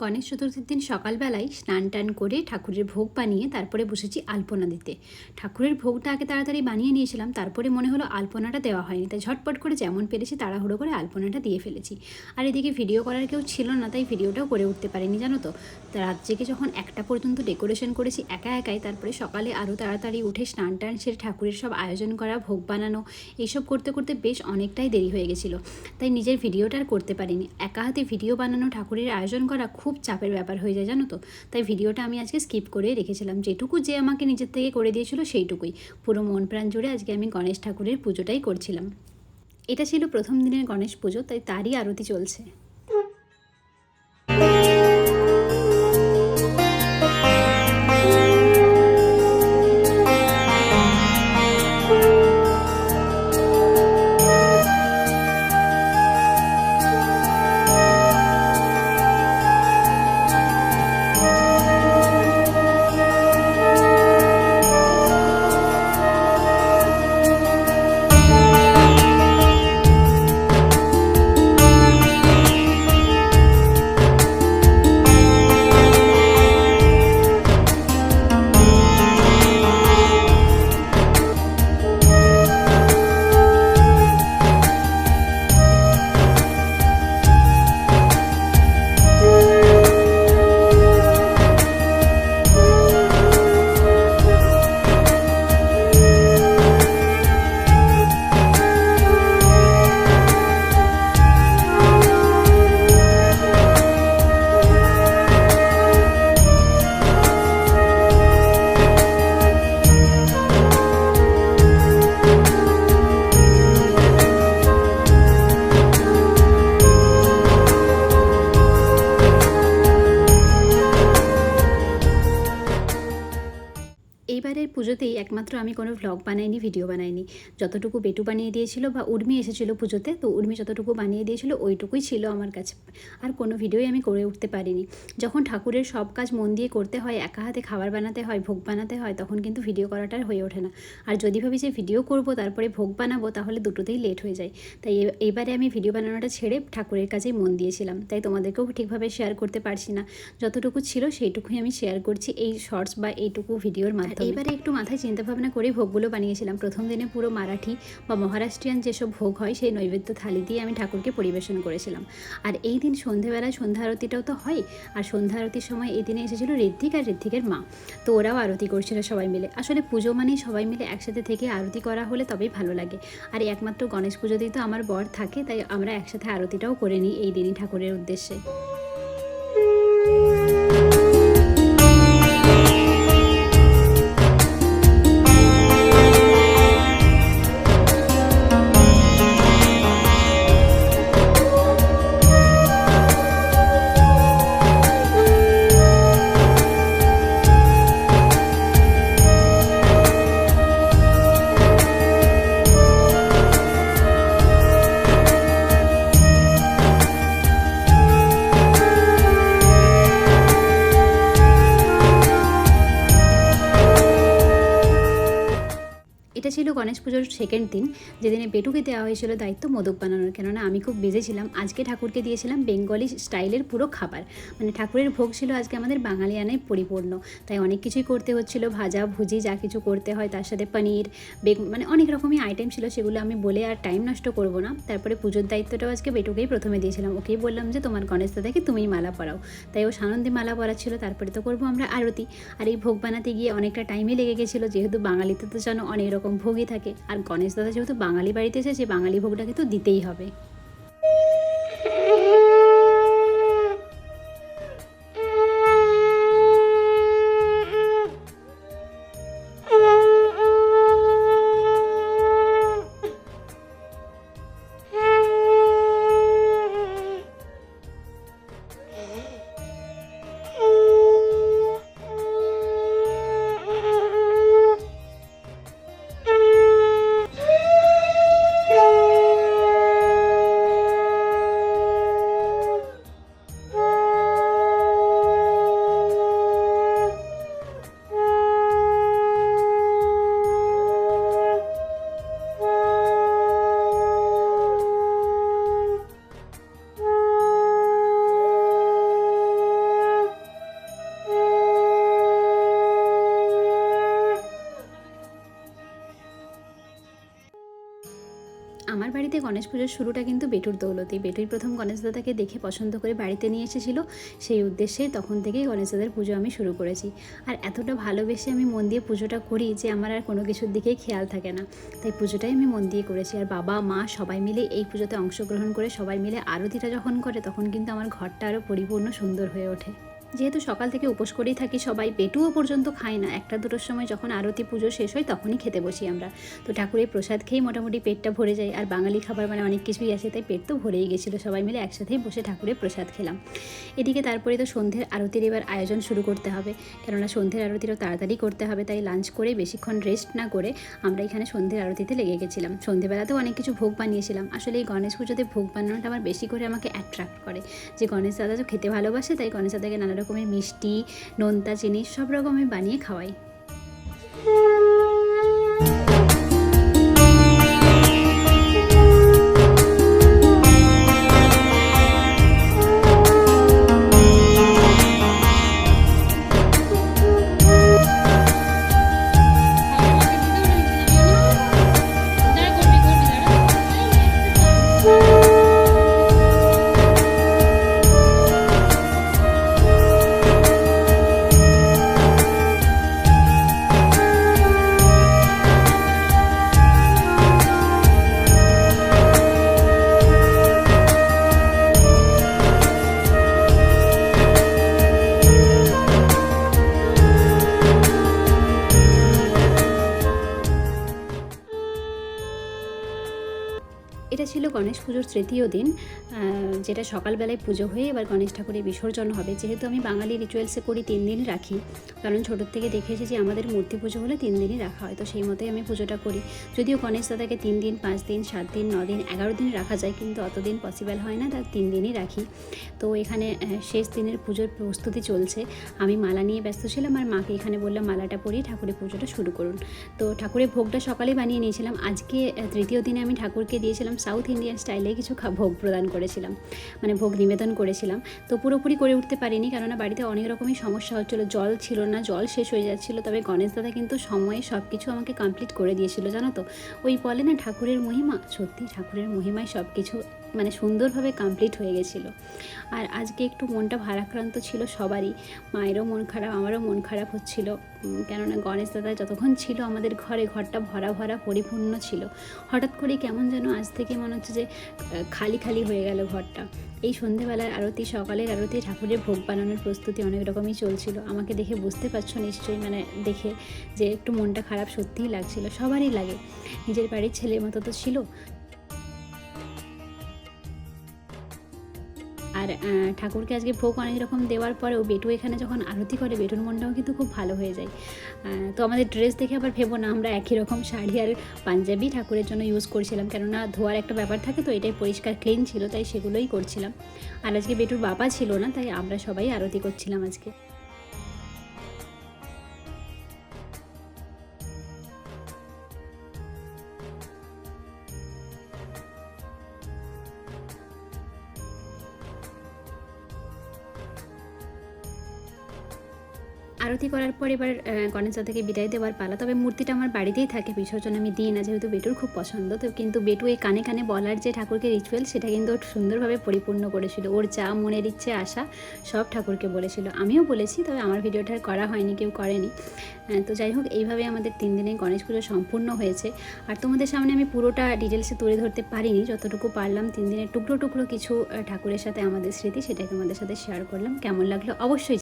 গণেশ চতুর্থীর দিন সকালবেলায় স্নান টান করে ঠাকুরের ভোগ বানিয়ে তারপরে বসেছি আলপনা দিতে। ঠাকুরের ভোগটা আগে তাড়াতাড়ি বানিয়ে নিয়েছিলাম, তারপরে মনে হলো আলপনাটা দেওয়া হয়নি, তাই ঝটপট করে যেমন পেরেছি তাড়াহুড়ো করে আলপনাটা দিয়ে ফেলেছি। আর এদিকে ভিডিও করার কেউ ছিল না, তাই ভিডিওটাও করে উঠতে পারিনি, জানো তো? রাত জেগে যখন একটা পর্যন্ত ডেকোরেশন করেছি একা একাই, তারপরে সকালে আরও তাড়াতাড়ি উঠে স্নান টান সেরে ঠাকুরের সব আয়োজন করা, ভোগ বানানো, এইসব করতে করতে বেশ অনেকটাই দেরি হয়ে গেছিল। তাই নিজের ভিডিওটা আর করতে পারিনি। একা হাতে ভিডিও বানানো, ঠাকুরের আয়োজন করা খুব চাপের ব্যাপার হয়ে যায়, জানো তো? তাই ভিডিওটা আমি আজকে স্কিপ করে রেখেছিলাম। যেটুকু যে আমাকে নিজের থেকে করে দিয়েছিল সেইটুকুই। পুরো মন প্রাণ জুড়ে আজকে আমি গণেশ ঠাকুরের পুজোটাই করছিলাম। এটা ছিল প্রথম দিনের গণেশ পুজো, তাই তারই আরতি চলছে। এইবারের পুজোতেই একমাত্র আমি কোনো ভ্লগ বানাইনি ভিডিও বানাইনি। যতটুকু বেটু বানিয়ে দিয়েছিল বা উর্মি এসেছিল পুজোতে তো উর্মি যতটুকু বানিয়ে দিয়েছিল ওইটুকুই ছিল আমার কাছে। আর কোনো ভিডিওই আমি করে উঠতে পারিনি। যখন ঠাকুরের সব কাজ মন দিয়ে করতে হয় একা হাতে খাবার বানাতে হয় ভোগ বানাতে হয় তখন কিন্তু ভিডিও করাটা হয়ে ওঠে না। আর যদি ভাবি যে ভিডিও করব তারপরে ভোগ বানাবো তাহলে দুটোতেই লেট হয়ে যায়। তাই এ- এইবারে আমি ভিডিও বানানোটা ছেড়ে ঠাকুরের কাছেই মন দিয়েছিলাম। তাই তোমাদেরকেও ঠিকভাবে শেয়ার করতে পারছি না। যতটুকু ছিল সেইটুকুই আমি শেয়ার করছি এই শর্টস বা এইটুকু ভিডিওর মাধ্যমে। এবারে একটু মাথায় চিন্তা ভাবনা করে ভোগগুলো বানিয়েছিলাম। প্রথম দিনে পুরো মারাঠি বা মহারাষ্ট্রিয়ান যেসব ভোগ হয়, সেই নৈবেদ্য থালি দিয়ে আমি ঠাকুরকে পরিবেশন করেছিলাম। আর এই দিন সন্ধেবেলায় সন্ধ্যা আরতিটাও তো হয়, আর সন্ধ্যা আরতির সময় এই দিনে এসেছিল ঋত্বিক আর ঋদ্ধিকের মা। তো ওরাও আরতি করছিল সবাই মিলে। আসলে পুজো মানেই সবাই মিলে একসাথে থেকে আরতি করা হলে তবেই ভালো লাগে। আর একমাত্র গণেশ পুজোতেই তো আমার বর থাকে, তাই আমরা একসাথে আরতিটাও করে নিই এই দিনই ঠাকুরের উদ্দেশ্যে। এটা ছিল গণেশ পুজোর সেকেন্ড দিন। যেদিনে বেটুকে দেওয়া হয়েছিল দায়িত্ব মোদক বানানোর। কেননা, আমি খুব বেজে ছিলাম। আজকে ঠাকুরকে দিয়েছিলাম বেঙ্গলি স্টাইলের পুরো খাবার। মানে ঠাকুরের ভোগ ছিল আজকে আমাদের বাঙালিয়ানায় পরিপূর্ণ। তাই অনেক কিছুই করতে হচ্ছিল। ভাজা, ভুজি, যা কিছু করতে হয়, তার সাথে পনির বেগুন মানে অনেক রকমই আইটেম ছিল, সেগুলো আমি বলে আর টাইম নষ্ট করব না। তারপরে পুজোর দায়িত্বটাও আজকে বেটুকেই প্রথমে দিয়েছিলাম। ওকেই বললাম যে, তোমার গণেশ দাদাকে তুমিই মালা পরাও। তাই ও সানন্দে মালা পরা ছিল। তারপরে তো করব আমরা আরতি। আর এই ভোগ বানাতে গিয়ে অনেকটা টাইমই লেগে গেছিল। যেহেতু বাঙালিতে তো জানো অনেক রকম ভোগই থাকে। আর গণেশ দাদা যেহেতু বাঙালি বাড়িতে এসেছে বাঙালি ভোগটাকে তো দিতেই হবে। বাড়িতে গণেশ পুজোর শুরুটা কিন্তু বেটুর দৌলতেই। বেটুই প্রথম গণেশ দাদাকে দেখে পছন্দ করে বাড়িতে নিয়ে এসেছিল। সেই উদ্দেশ্যে তখন থেকেই গণেশ দাদার পুজো আমি শুরু করেছি। আর এতটা ভালোবেসে আমি মন দিয়ে পুজোটা করি যে আমার আর কোনো কিছুর দিকেই খেয়াল থাকে না। তাই পুজোটাই আমি মন দিয়ে করেছি। আর বাবা, মা সবাই মিলে এই পুজোতে অংশগ্রহণ করে সবাই মিলে আরতিটা যখন করে তখন কিন্তু আমার ঘরটা আরও পরিপূর্ণ সুন্দর হয়ে ওঠে। যেহেতু সকাল থেকে উপোস করেই থাকি, সবাই পেটুও পর্যন্ত খায় না। একটা দুটোর সময় যখন আরতি পুজো শেষ হয়, তখনই খেতে বসি আমরা। তো ঠাকুরের প্রসাদ খেয়েই মোটামুটি পেটটা ভরে যায়। আর বাঙালি খাবার মানে অনেক কিছুই আছে তাই পেট তো ভরেই গেছিল। সবাই মিলে একসাথেই বসে ঠাকুরের প্রসাদ খেলাম। এদিকে তারপরে তো সন্ধ্যের আরতির এবার আয়োজন শুরু করতে হবে। কেননা সন্ধ্যের আরতিরও তাড়াতাড়ি করতে হবে, তাই লাঞ্চ করে বেশিক্ষণ রেস্ট না করে আমরা এখানে সন্ধ্যের আরতিতে লেগে গেছিলাম। সন্ধ্যেবেলাতেও অনেক কিছু ভোগ বানিয়েছিলাম। আসলে এই গণেশ পুজোতে ভোগ বানানোটা আমার বেশি করে আমাকে অ্যাট্রাক্ট করে। যে গণেশ দাদা তো খেতে ভালোবাসে, তাই গণেশ দাদাকে নানা রকমের মিষ্টি নোনতা চিনি সব রকমের বানিয়ে খাওয়াই। গণেশ পুজোর তৃতীয় দিন যেটা সকালবেলায় পুজো হয়ে এবার গণেশ ঠাকুরের বিসর্জন হবে। যেহেতু আমি বাঙালি রিচুয়ালসে করি, তিন দিন রাখি। কারণ ছোটোর থেকে দেখে এসেছি আমাদের মূর্তি পুজো হলে তিন দিনই রাখা হয়, তো সেই মতোই আমি পুজোটা করি। যদিও গণেশ দাদাকে তিন দিন, পাঁচ দিন, সাত দিন, ন দিন, এগারো দিন রাখা যায়, কিন্তু অতদিন পসিবল হয় না তার তিন দিনই রাখি। তো এখানে শেষ দিনের পুজোর প্রস্তুতি চলছে। আমি মালা নিয়ে ব্যস্ত ছিলাম আর মাকে এখানে বললাম, মালাটা পরিয়ে ঠাকুরের পুজোটা শুরু করুন। তো ঠাকুরের ভোগটা সকালে বানিয়ে নিয়েছিলাম। আজকে তৃতীয় দিনে আমি ঠাকুরকে দিয়েছিলাম সাউথ ইন্ডিয়ান স্টাইলে কিছু ভোগ প্রদান করেছিলাম। মানে ভোগ নিবেদন করেছিলাম। তো পুরোপুরি করে উঠতে পারিনি কেননা বাড়িতে অনেক রকমই সমস্যা হচ্ছিল, জল ছিল না, জল শেষ হয়ে যাচ্ছিল। তবে গণেশ দাদা কিন্তু সময়ে সব কিছু আমাকে কমপ্লিট করে দিয়েছিল, জানো তো? ওই বলে না ঠাকুরের মহিমা? সত্যি ঠাকুরের মহিমায় সব কিছু মানে সুন্দরভাবে কমপ্লিট হয়ে গেছিল। আর আজকে একটু মনটা ভারাক্রান্ত ছিল সবারই। মায়েরও মন খারাপ, আমারও মন খারাপ হচ্ছিল। কেননা গণেশ দাদা যতক্ষণ ছিল আমাদের ঘরে, ঘরটা ভরা ভরা পরিপূর্ণ ছিল। হঠাৎ করে কেমন যেন আজ থেকে মনে হচ্ছে যে খালি খালি হয়ে গেল ঘরটা। এই সন্ধেবেলার আরতি, সকালের আরতি, ঠাকুরের ভোগ বানানোর প্রস্তুতি অনেক রকমই চলছিল। আমাকে দেখে বুঝতে পারছ নিশ্চয়ই মানে দেখে যে একটু মনটা খারাপ সত্যিই লাগছিল। সবারই লাগে। নিজের বাড়ির ছেলের মতো তো ছিল। আর ঠাকুরকে আজকে ভোগ অনেক রকম দেওয়ার পরেও বেটু এখানে যখন আরতি করে, বেটুর মনটাও কিন্তু খুব ভালো হয়ে যায়। তো আমাদের ড্রেস দেখে আবার ভেবো না, আমরা একই রকম শাড়ি আর পাঞ্জাবি ঠাকুরের জন্য ইউজ করছিলাম। কেননা ধোয়ার একটা ব্যাপার থাকে তো, এটাই পরিষ্কার ক্লিন ছিল, তাই সেগুলোই করছিলাম। আর আজকে বেটুর বাবা ছিল না, তাই আমরা সবাই আরতি করছিলাম আজকে। আরতি করার পর এবার গণেশ দাদাকে বিদায় দেওয়ার পালা। তবে মূর্তিটা আমার বাড়িতেই থাকে, বিসর্জন আমি দিই না, যেহেতু বেটুর খুব পছন্দ। তো কিন্তু বেটু এই কানে কানে বলার যে ঠাকুরকে রিচুয়াল সেটা কিন্তু সুন্দরভাবে পরিপূর্ণ করেছিল। ওর যা মনের ইচ্ছে, আশা, সব ঠাকুরকে বলেছিল। আমিও বলেছি, তবে আমার ভিডিওটা করা হয়নি, কেউ করেনি। তো যাই হোক, এইভাবে আমাদের তিন দিনে গণেশ পুজো সম্পূর্ণ হয়েছে। আর তোমাদের সামনে আমি পুরোটা ডিটেলসে তুলে ধরতে পারিনি, যতটুকু পারলাম। তিন দিনের টুকরো টুকরো কিছু ঠাকুরের সাথে আমাদের স্মৃতি সেটাকে আমাদের সাথে শেয়ার করলাম। কেমন লাগল? অবশ্যই